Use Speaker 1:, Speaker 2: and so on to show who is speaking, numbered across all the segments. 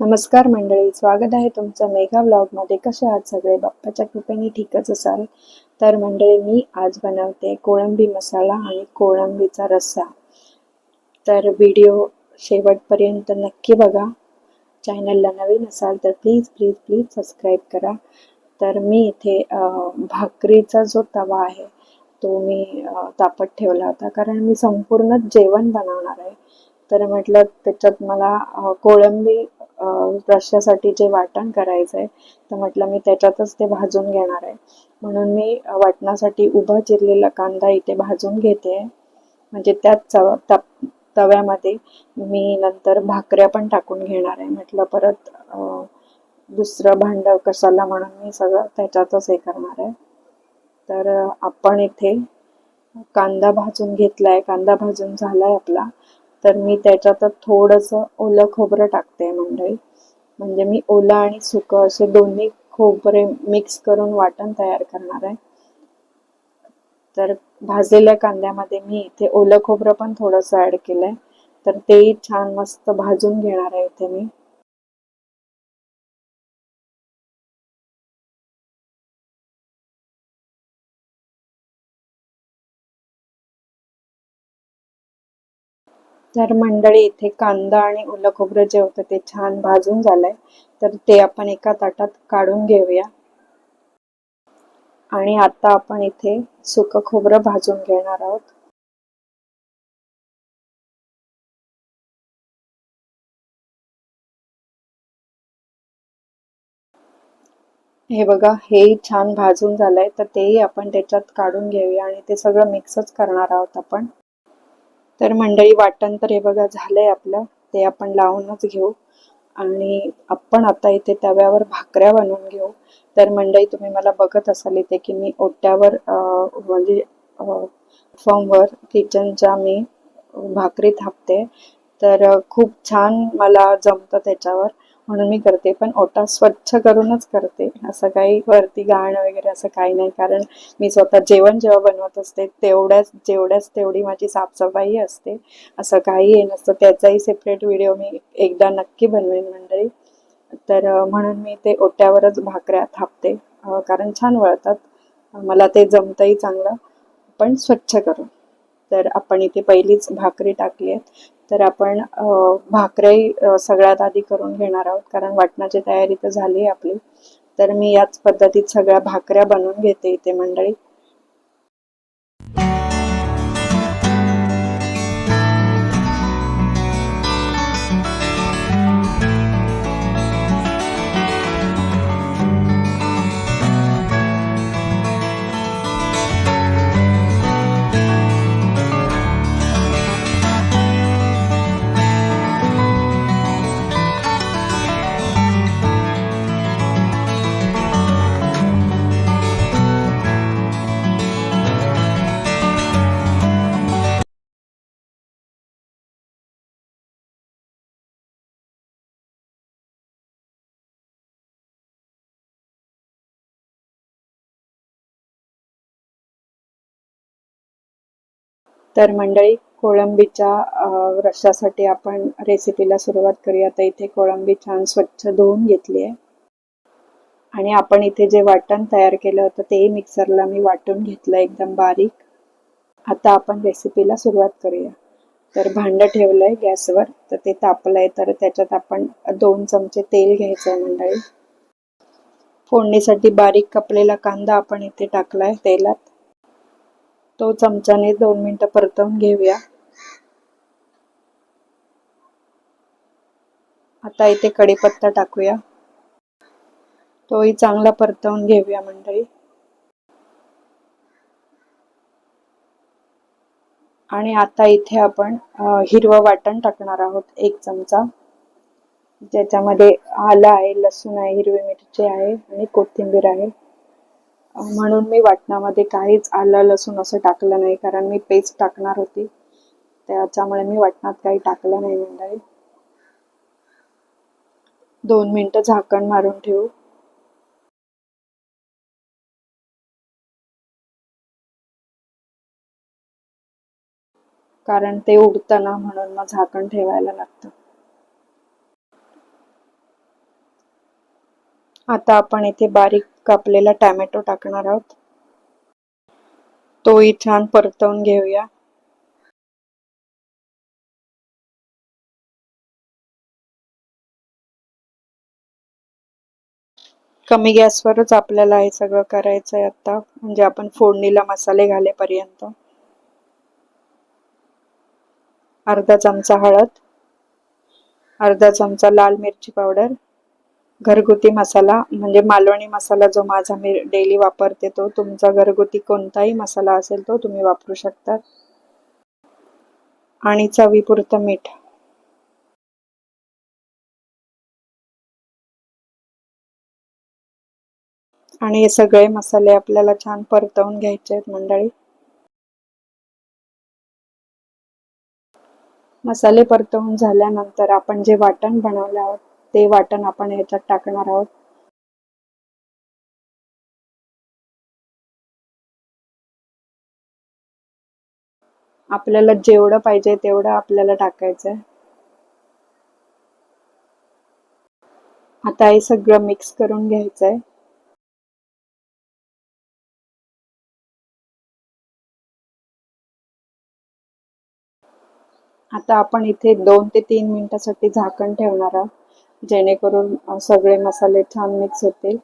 Speaker 1: नमस्कार मंडळी स्वागत आहे तुमचं मेघा ब्लॉगमध्ये. कसे आहात सगळे? बाप्पाच्या कृपेने ठीकच असाल? तर मंडळी मी आज बनवते कोळंबी मसाला आणि कोळंबीचा रस्सा. तर व्हिडिओ शेवटपर्यंत नक्की बघा. चॅनलला नवीन असाल तर प्लीज प्लीज प्लीज सबस्क्राईब करा. तर मी इथे भाकरीचा जो तवा आहे तो मी तापत ठेवला होता. कारण मी संपूर्ण जेवण बनवणार आहे. तर म्हटलं त्याच्यात मला कोळंबी रश्श्यासाठी जे वाटण करायचं आहे तर म्हटलं मी त्याच्यातच ते भाजून घेणार आहे. म्हणून मी वाटणासाठी उभा चिरलेला कांदा इथे भाजून घेते. म्हणजे त्याच चव तप तव्यामध्ये मी नंतर भाकऱ्या पण टाकून घेणार आहे. म्हटलं परत दुसरं भांडं कशाला म्हणून मी सगळं त्याच्यातच हे करणार आहे. तर आपण इथे कांदा भाजून घेतला आहे कांदा भाजून झाला आहे आपला. तर मी त्याच्यात थोडंसं ओलं खोबरं टाकते मंडळी. म्हणजे मी ओलं आणि सुकं असे दोन्ही खोबरे मिक्स करून वाटण तयार करणार आहे. तर भाजलेल्या कांद्यामध्ये मी इथे ओलं खोबरं पण थोडंसं ऍड केलंय. तर तेही छान मस्त भाजून घेणार आहे इथे मी. तर मंडळी इथे कांदा आणि ओलं खोबरं जे होतं ते छान भाजून झालंय. तर ते आपण एका ताटात काढून घेऊया. आणि आता आपण इथे सुकं खोबरं भाजून घेणार आहोत. हे बघा हेही छान भाजून झालंय. तर तेही आपण त्याच्यात काढून घेऊया आणि ते सगळं मिक्सच करणार आहोत आपण. तर मंडळी वाटण तर हे बघा झालंय आपलं. ते आपण लावूनच घेऊ. आणि आपण आता इथे तव्यावर भाकऱ्या बनवून घेऊ. तर मंडळी तुम्ही मला बघत असाल इथे की मी ओट्यावर म्हणजे फॉर्मवर किचनच्या मी भाकरी थापते. तर खूप छान मला जमतं त्याच्यावर. म्हणून मी करते पण ओटा स्वच्छ करूनच करते. असं काही वरती घाण वगैरे असं काही नाही. कारण मी स्वतः जेवण जेव्हा बनवत असते तेवढ्याच जेवढ्याच तेवढी माझी साफसफाई असते. असं काही हे नसतं. त्याचाही सेपरेट व्हिडिओ मी एकदा नक्की बनवेन मंडळी. तर म्हणून मी ते ओट्यावरच भाकऱ्या थापते. कारण छान वळतात. मला ते जमतंही चांगलं. पण स्वच्छ करून. तर आपण इथे पहिलीच भाकरी टाकली आहे तर आपण भाकरी सगळ्यात आधी करून घेणार आहोत कारण वाटणाची तयारी तर झाली आहे आपली. तर मी याच पद्धतीत सगळ्या भाकऱ्या बनवून घेते इथे मंडळी. तर मंडळी कोळंबीच्या रशासाठी आपण रेसिपीला सुरुवात करूया. तर इथे कोळंबी छान स्वच्छ धुवून घेतली आहे. आणि आपण इथे जे वाटण तयार केलं होतं तेही मिक्सरला मी वाटून घेतलं एकदम बारीक. आता आपण रेसिपीला सुरुवात करूया. तर भांडं ठेवलंय गॅसवर तर ते तापलंय. तर त्याच्यात आपण दोन चमचे तेल घ्यायचं आहे मंडळी. फोडणीसाठी बारीक कपलेला कांदा आपण इथे टाकलाय तेलात. तो चमच्याने दोन मिनिटं परतवून घेऊया. आता इथे कढीपत्ता टाकूया. तोही चांगला परतवून घेऊया मंडळी. आणि आता इथे आपण हिरवं वाटण टाकणार आहोत एक चमचा. ज्याच्यामध्ये आलं आहे लसूण आहे हिरवी मिरची आहे आणि कोथिंबीर आहे. म्हणून मी वाटणामध्ये काहीच आलं लसूण असं टाकलं नाही कारण मी पेस्ट टाकणार होती. त्याच्यामुळे मी वाटणात काही टाकलं नाही मंडळी. दोन मिनटं झाकण मारून ठेवू. कारण ते उडतं ना म्हणून मग झाकण ठेवायला लागतं. आता आपण इथे बारीक कापलेला टॅमॅटो टाकणार आहोत. तोही छान परतवून घेऊया. कमी गॅसवरच आपल्याला हे सगळं करायचं आहे आता. म्हणजे आपण फोडणीला मसाले घालेपर्यंत. अर्धा चमचा हळद. अर्धा चमचा लाल मिरची पावडर. घरगुती मसाला म्हणजे मालवणी मसाला जो माझा मी डेली वापरते तो तुमचा घरगुती कोणताही मसाला असेल तो तुम्ही वापरू शकता. आणि चवीपुरतं मीठ. आणि हे सगळे मसाले आपल्याला छान परतवून घ्यायचे आहेत मंडळी. मसाले परतवून झाल्यानंतर आपण जे वाटण बनवले आहोत ते वाटण आपण ह्याच्यात टाकणार आहोत. आपल्याला जेवढं पाहिजे तेवढं आपल्याला टाकायचं आहे आता हे सगळं मिक्स करून घ्यायचं आहे आता आपण इथे दोन ते तीन मिनिटासाठी झाकण ठेवणार आहोत. जेणेकरून सगळे मसाले छान मिक्स होतील.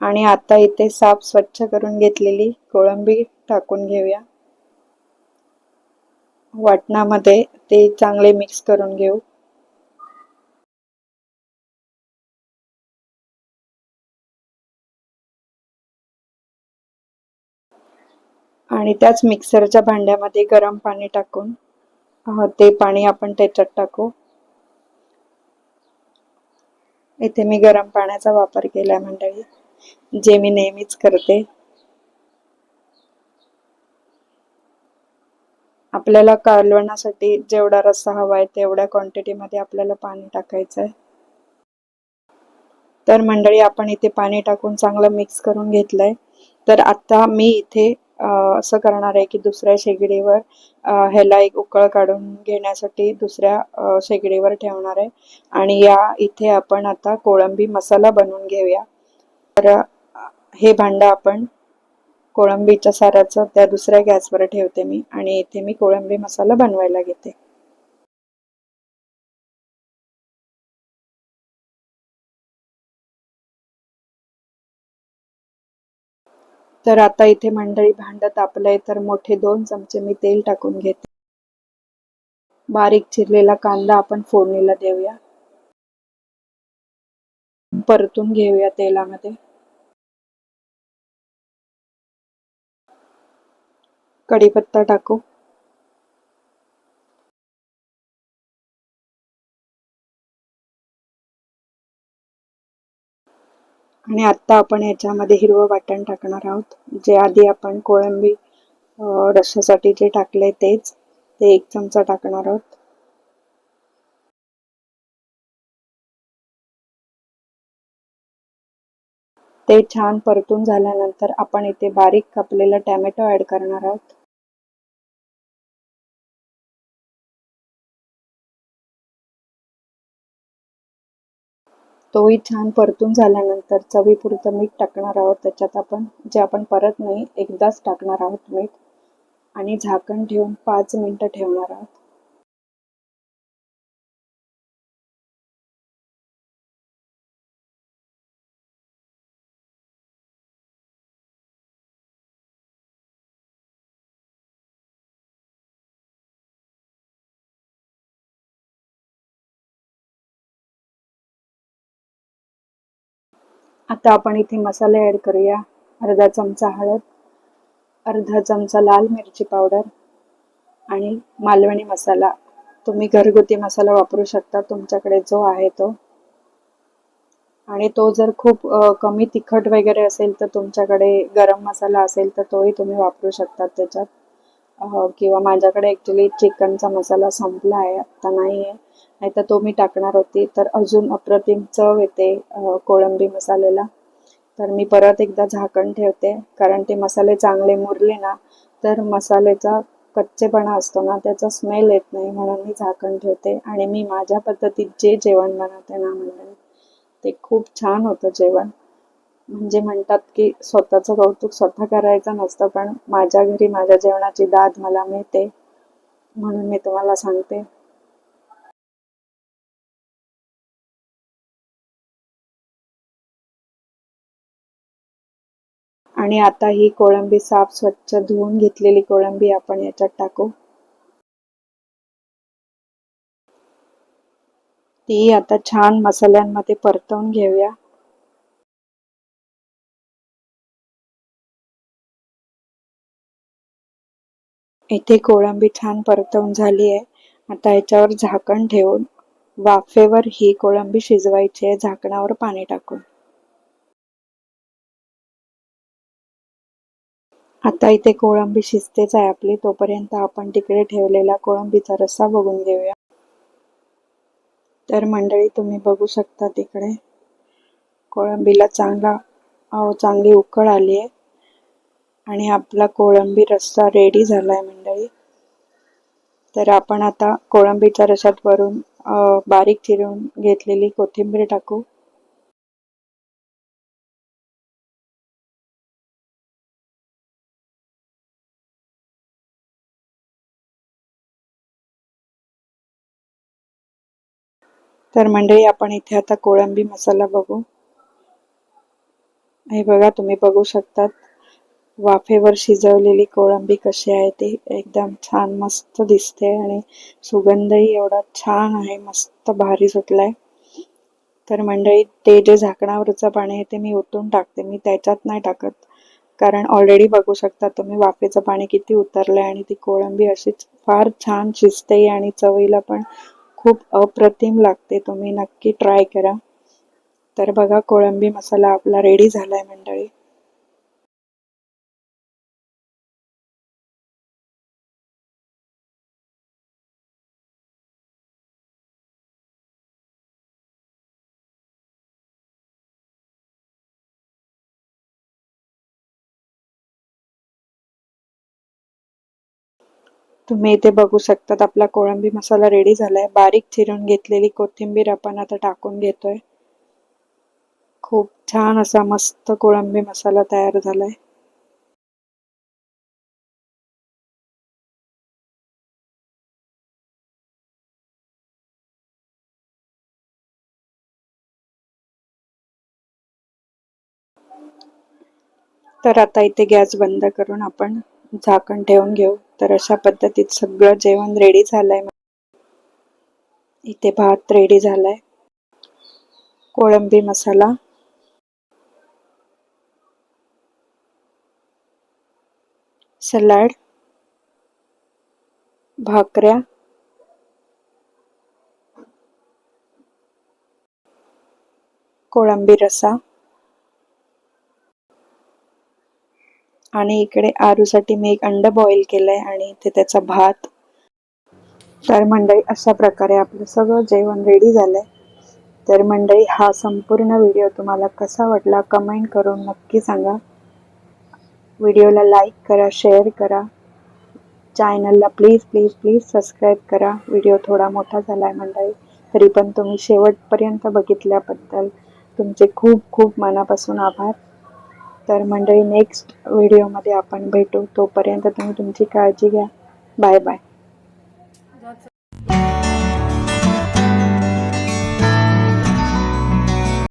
Speaker 1: आणि आता इथे साफ स्वच्छ करून घेतलेली कोळंबी टाकून घेऊया. वाटणामध्ये ते चांगले मिक्स करून घेऊ. आणि त्याच मिक्सरच्या भांड्यामध्ये गरम पाणी टाकून ते पाणी आपण त्याच्यात टाकू. इथे मी गरम पाण्याचा वापर केला मंडळी जे मी नेहमीच करते. आपल्याला कालवणासाठी जेवढा रस्सा हवा आहे तेवढ्या क्वांटिटीमध्ये आपल्याला पाणी टाकायचं आहे तर मंडळी आपण इथे पाणी टाकून चांगलं मिक्स करून घेतलंय. तर आता मी इथे असं करणार आहे की दुसऱ्या शेगडीवर ह्याला एक उकळ काढून घेण्यासाठी दुसऱ्या शेगडीवर ठेवणार आहे. आणि या इथे आपण आता कोळंबी मसाला बनवून घेऊया. तर हे भांडं आपण कोळंबीच्या साराचं त्या दुसऱ्या गॅसवर ठेवते मी. आणि इथे मी कोळंबी मसाला बनवायला घेते. तर आता इथे मंडळी भांड तापलंय तर मोठे दोन चमचे मी तेल टाकून घेते. बारीक चिरलेला कांदा आपण फोडणीला देऊया. परतून घेऊया तेलामध्ये. कढीपत्ता टाकू. आणि आत्ता आपण याच्यामध्ये हिरवं वाटण टाकणार आहोत. जे आधी आपण कोळंबी रश्यासाठी जे टाकले तेच ते एक चमचा टाकणार आहोत. ते छान परतून झाल्यानंतर आपण इथे बारीक कापलेला टॅमॅटो ऍड करणार आहोत. तोही छान परतून झाल्यानंतर चवीपुरतं मीठ टाकणार आहोत. त्याच्यात आपण जे आपण परत नाही एकदाच टाकणार आहोत मीठ. आणि झाकण ठेवून पाच मिनटं ठेवणार आहोत. आता आपण इथे मसाले ॲड करूया. अर्धा चमचा हळद अर्धा चमचा लाल मिरची पावडर आणि मालवणी मसाला. तुम्ही घरगुती मसाला वापरू शकता तुमच्याकडे जो आहे तो. आणि तो जर खूप कमी तिखट वगैरे असेल तर तुमच्याकडे गरम मसाला असेल तर तोही तुम्ही वापरू शकता त्याच्यात. किंवा माझ्याकडे ॲक्च्युली चिकनचा मसाला संपला आहे आत्ता नाही आहे. नाही तर तो मी टाकणार होती. तर अजून अप्रतिम चव येते कोळंबी मसाल्याला. तर मी परत एकदा झाकण ठेवते. कारण ते मसाले चांगले मुरले ना तर मसाल्याचा कच्चेपणा असतो ना त्याचा स्मेल येत नाही. म्हणून मी झाकण ठेवते. आणि मी माझ्या पद्धतीत जे जेवण बनवते ना म्हणून ते खूप छान होतं जेवण. म्हणजे म्हणतात की स्वतःचं कौतुक स्वतः करायचं नसतं पण माझ्या घरी माझ्या जेवणाची दाद मला मिळते म्हणून मी तुम्हाला सांगते. आणि आता ही कोळंबी साफ स्वच्छ धुवून घेतलेली कोळंबी आपण याच्यात टाकू. ती आता छान मसाल्यांमध्ये परतवून घेऊया. इथे कोळंबी छान परतवून झाली आहे. आता याच्यावर झाकण ठेवून वाफेवर ही कोळंबी शिजवायची आहे. झाकणावर पाणी टाकून. आता इथे कोळंबी शिजतेच आहे आपली. तोपर्यंत आपण तिकडे ठेवलेला कोळंबीचा रस्सा बघून घेऊया. तर मंडळी तुम्ही बघू शकता तिकडे कोळंबीला चांगला चांगली उकळ आली आहे. आणि आपला कोळंबी रस्सा रेडी झालाय मंडळी. तर आपण आता कोळंबीच्या रशात वरून बारीक चिरून घेतलेली कोथिंबीर टाकू. तर मंडळी आपण इथे आता कोळंबी मसाला बघू. हे बघा तुम्ही बघू शकतात. वाफेवर शिजवलेली कोळंबी कशी आहे ती एकदम छान मस्त दिसते आणि सुगंधही एवढा छान आहे मस्त भारी सुटलाय. तर मंडळी ते जे झाकणावरचं पाणी आहे ते मी ओतून टाकते. मी त्याच्यात नाही टाकत कारण ऑलरेडी बघू शकता तुम्ही वाफेचं पाणी किती उतरलंय आणि ती कोळंबी अशीच फार छान शिजते आणि चवीला पण खूप अप्रतिम लागते. तुम्ही नक्की ट्राय करा. तर बघा कोळंबी मसाला आपला रेडी झालाय मंडळी. तुम्ही इथे बघू शकतात आपला कोळंबी मसाला रेडी झालाय. बारीक चिरून घेतलेली कोथिंबीर आपण आता टाकून घेतोय. खूप छान असा मस्त कोळंबी मसाला तयार झालाय. तर आता इथे गॅस बंद करून आपण झाकण ठेवून घेऊ. तर अशा पद्धतीत सगळं जेवण रेडी झालंय. इथे भात रेडी झालाय. कोळंबी मसाला. सलाड. भाकऱ्या. कोळंबी रसा. आणि इकडे आरूसाठी मी एक अंड बॉईल केलंय आणि इथे त्याचा भात. तर मंडळी अशा प्रकारे आपलं सगळं जेवण रेडी झालंय. तर मंडळी हा संपूर्ण व्हिडिओ तुम्हाला कसा वाटला कमेंट करून नक्की सांगा. व्हिडिओला लाईक करा शेअर करा. चॅनलला प्लीज प्लीज प्लीज सबस्क्राईब करा. व्हिडिओ थोडा मोठा झाला आहे मंडळी तरी पण तुम्ही शेवटपर्यंत बघितल्याबद्दल तुमचे खूप खूप मनापासून आभार. तर मंडळी नेक्स्ट व्हिडिओमध्ये आपण भेटू. तोपर्यंत तुम्ही तुमची काळजी घ्या. Bye bye